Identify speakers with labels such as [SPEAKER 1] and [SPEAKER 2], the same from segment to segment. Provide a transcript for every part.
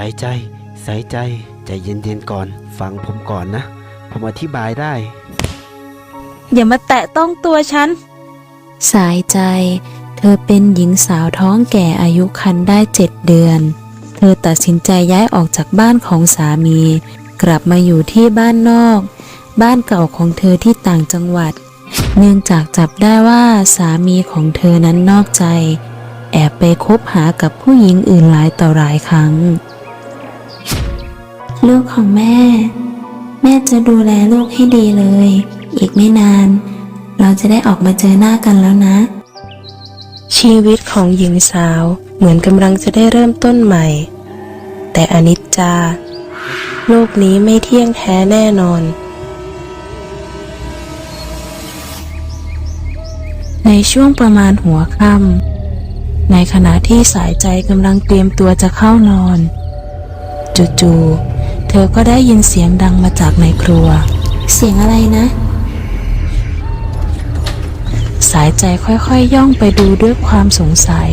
[SPEAKER 1] ใส่ใจใส่ใจ ใจเย็นๆก่อน ฟังผมก่อนนะ ผมอธิบายได้
[SPEAKER 2] อย่ามาแตะต้องตัวฉัน สายใจ เธอเป็นหญิงสาวท้องแก่อายุคันได้เจ็ดเดือน เธอตัดสินใจย้ายออกจากบ้านของสามี กลับมาอยู่ที่บ้านนอก บ้านเก่าของเธอที่ต่างจังหวัด เนื่องจากจับได้ว่าสามีของเธอนั้นนอกใจ แอบไปคบหากับผู้หญิงอื่นหลายต่อหลายครั้ง ลูกของแม่ แม่จะดูแลลูกให้ดีเลย อีกไม่นาน เราจะได้ออกมาเจอหน้ากันแล้วนะ ชีวิตของหญิงสาวเหมือนกำลังจะได้เริ่มต้นใหม่ แต่อนิจจา โลกนี้ไม่เที่ยงแท้แน่นอน ในช่วงประมาณหัวค่ำในขณะที่สายใจกำลังเตรียมตัวจะเข้านอน จู่ๆ เธอก็ได้ยินเสียงดังมาจากในครัว เสียงอะไรนะ สายใจค่อยๆย่องไปดูด้วยความสงสัย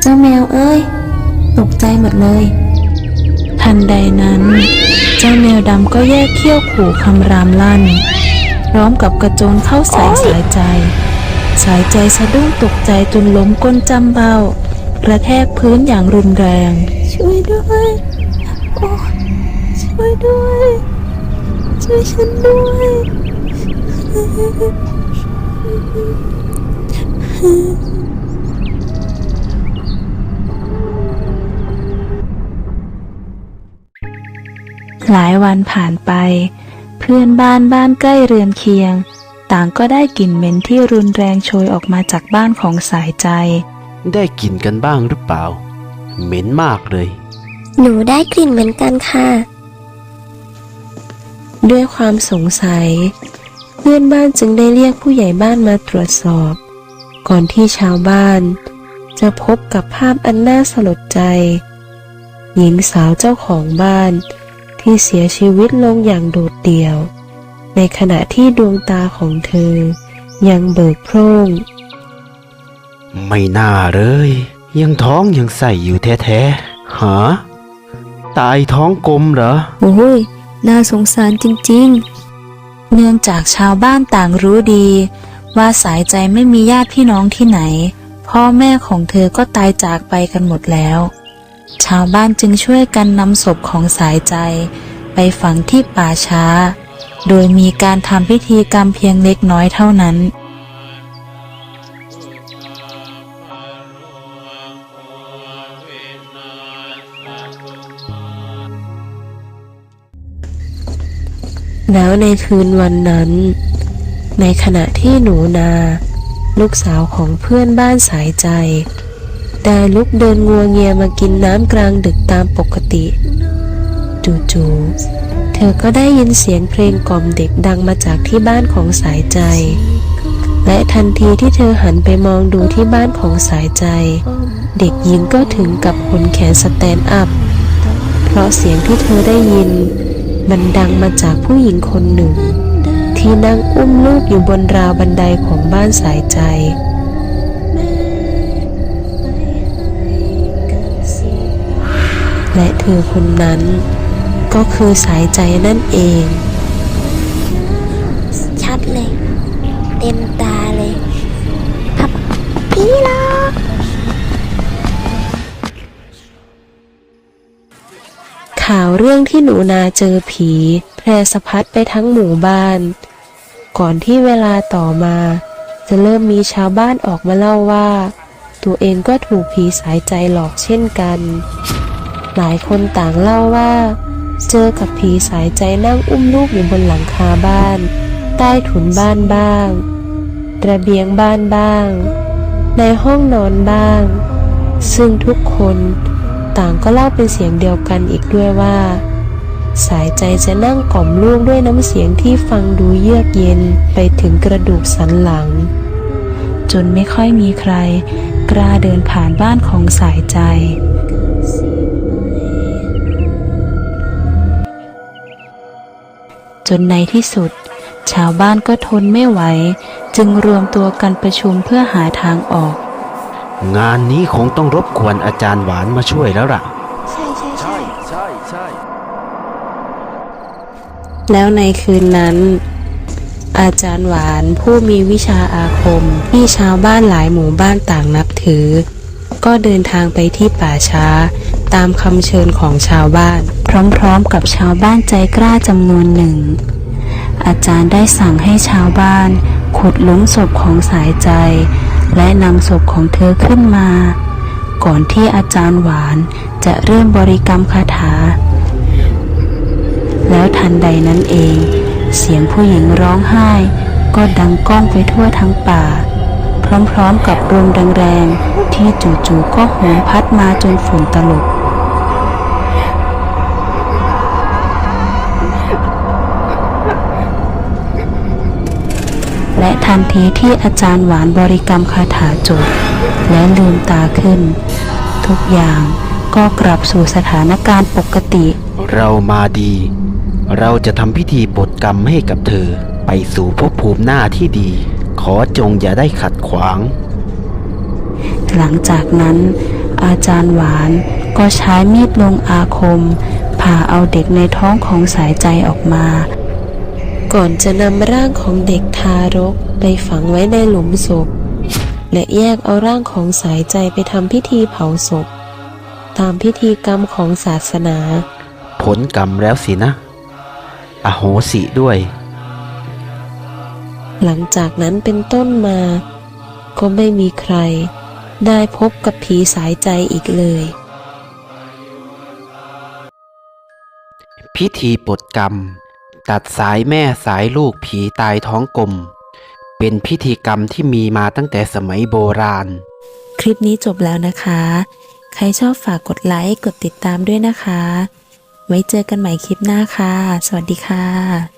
[SPEAKER 2] เจ้าแมวเอ้ย ตกใจหมดเลย ทันใดนั้น เจ้าแมวดำก็แยกเขี้ยวขู่คำรามลั่น พร้อมกับกระโจนเข้าใส่สายใจ สายใจสะดุ้งตกใจจนล้มก้นจำเบา กระแทกพื้นอย่างรุนแรง ช่วยด้วยโอ้ช่วยด้วย ช่วยฉันด้วย หลายวันผ่านไป เพื่อนบ้านบ้านใกล้เรือนเคียง ต่างก็ได้กลิ่นเหม็นที่รุนแรงโชยออกมาจากบ้านของสายใจ
[SPEAKER 1] ได้กลิ่นกันบ้างหรือเปล่า เหม็นมากเลย
[SPEAKER 3] หนูได้กลิ่นเหมือนกันค่ะ
[SPEAKER 2] ด้วยความสงสัย เพื่อนบ้านจึงได้เรียกผู้ใหญ่บ้านมาตรวจสอบ ก่อนที่ชาวบ้าน จะพบกับภาพอันน่าสลดใจ หญิงสาวเจ้าของบ้านที่เสียชีวิตลงอย่างโดดเดี่ยว ในขณะที่ดวงตาของเธอยังเบิกโพร่ง
[SPEAKER 1] ไม่น่าเลย ยังท้องยังใส่อยู่แท้ๆหาตายท้องกลมเหรอ
[SPEAKER 2] โอ้ย น่าสงสารจริงๆ เนื่องจากชาวบ้านต่างรู้ดี ว่าสายใจไม่มีญาติพี่น้องที่ไหน พ่อแม่ของเธอก็ตายจากไปกันหมดแล้ว ชาวบ้านจึงช่วยกันนำศพของสายใจ ไปฝังที่ป่าช้า โดยมีการทำพิธีกรรมเพียงเล็กน้อยเท่านั้น แล้วในคืนวันนั้น ในขณะที่หนูนา ลูกสาวของเพื่อนบ้านสายใจ ได้ลุกเดินงัวเงียมากินน้ำกลางดึกตามปกติ จู่ๆเธอก็ได้ยินเสียงเพลงกล่อมเด็กดังมาจากที่บ้านของสายใจ และทันทีที่เธอหันไปมองดูที่บ้านของสายใจ เด็กหญิงก็ถึงกับขนแขนสแตนด์อัพ เพราะเสียงที่เธอได้ยิน มันดังมาจากผู้หญิงคนหนึ่ง ที่นั่งอุ้มลูกอยู่บนราวบันไดของบ้านสายใจ และเธอคนนั้น ก็คือสายใจนั่นเอง
[SPEAKER 3] ชัดเลย เต็มตาเลยพับพี่หรอก
[SPEAKER 2] ข่าวเรื่องที่หนูนาเจอผี แพร่สะพัดไปทั้งหมู่บ้าน ก่อนที่เวลาต่อมา จะเริ่มมีชาวบ้านออกมาเล่าว่า ตัวเองก็ถูกผีสายใจหลอกเช่นกัน หลายคนต่างเล่าว่า เจอกับผีสายใจนั่งอุ้มลูกอยู่บนหลังคาบ้าน ใต้ถุนบ้านบ้าง ระเบียงบ้านบ้าง ในห้องนอนบ้าง ซึ่งทุกคน ต่างก็เล่าเป็นเสียงเดียวกันอีกด้วยว่า สายใจจะนั่งกล่อมลูกด้วยน้ำเสียงที่ฟังดูเยือกเย็นไปถึงกระดูกสันหลัง จนไม่ค่อยมีใคร กล้าเดินผ่านบ้านของสายใจจนในที่สุด ชาวบ้านก็ทนไม่ไหว จึงรวมตัวกันประชุมเพื่อหาทางออก
[SPEAKER 1] งานนี้คงต้องรบกวนอาจารย์หวานมาช่วยแล้วล่ะ
[SPEAKER 3] ใช่ใช่ใช่
[SPEAKER 1] ใช่ใช่
[SPEAKER 2] แล้วในคืนนั้น อาจารย์หวานผู้มีวิชาอาคมที่ชาวบ้านหลายหมู่บ้านต่างนับถือ ก็เดินทางไปที่ป่าช้า ตามคำเชิญของชาวบ้าน พร้อมๆกับชาวบ้านใจกล้าจำนวนหนึ่ง อาจารย์ได้สั่งให้ชาวบ้าน ขุดหลุมศพของสายใจ และนำศพของเธอขึ้นมา ก่อนที่อาจารย์หวานจะเริ่มบริกรรมคาถา แล้วทันใดนั้นเอง เสียงผู้หญิงร้องไห้ ก็ดังก้องไปทั่วทั้งป่า พร้อมๆกับลมแรงๆที่จู่ๆก็โหมพัดมาจนฝุ่นตลบ และทันทีที่อาจารย์หวานบริกรรมคาถาจบและลืมตาขึ้น ทุกอย่างก็กลับสู่สถานการณ์ปกติ
[SPEAKER 1] เรามาดี เราจะทำพิธีปลดกรรมให้กับเธอ ไปสู่ภพภูมิหน้าที่ดี ขอจงอย่าได้ขัดขวาง
[SPEAKER 2] หลังจากนั้น อาจารย์หวานก็ใช้มีดลงอาคมผ่าเอาเด็กในท้องของสายใจออกมา ก่อนจะนำร่างของเด็กทารกไปฝังไว้ในหลุมศพ และแยกเอาร่างของสายใจไปทำพิธีเผาศพ ตามพิธีกรรมของศาสนา
[SPEAKER 1] ผลกรรมแล้วสินะ อโหสิด้วย
[SPEAKER 2] หลังจากนั้นเป็นต้นมา ก็ไม่มีใคร ได้พบกับผีสายใจอีกเลย
[SPEAKER 1] พิธีปลดกรรม ตัดสายแม่สายลูกผีตายท้องกลม เป็นพิธีกรรมที่มีมาตั้งแต่สมัยโบราณ
[SPEAKER 2] คลิปนี้จบแล้วนะคะ ใครชอบฝากกดไลค์ กดติดตามด้วยนะคะ ไว้เจอกันใหม่คลิปหน้าค่ะ สวัสดีค่ะ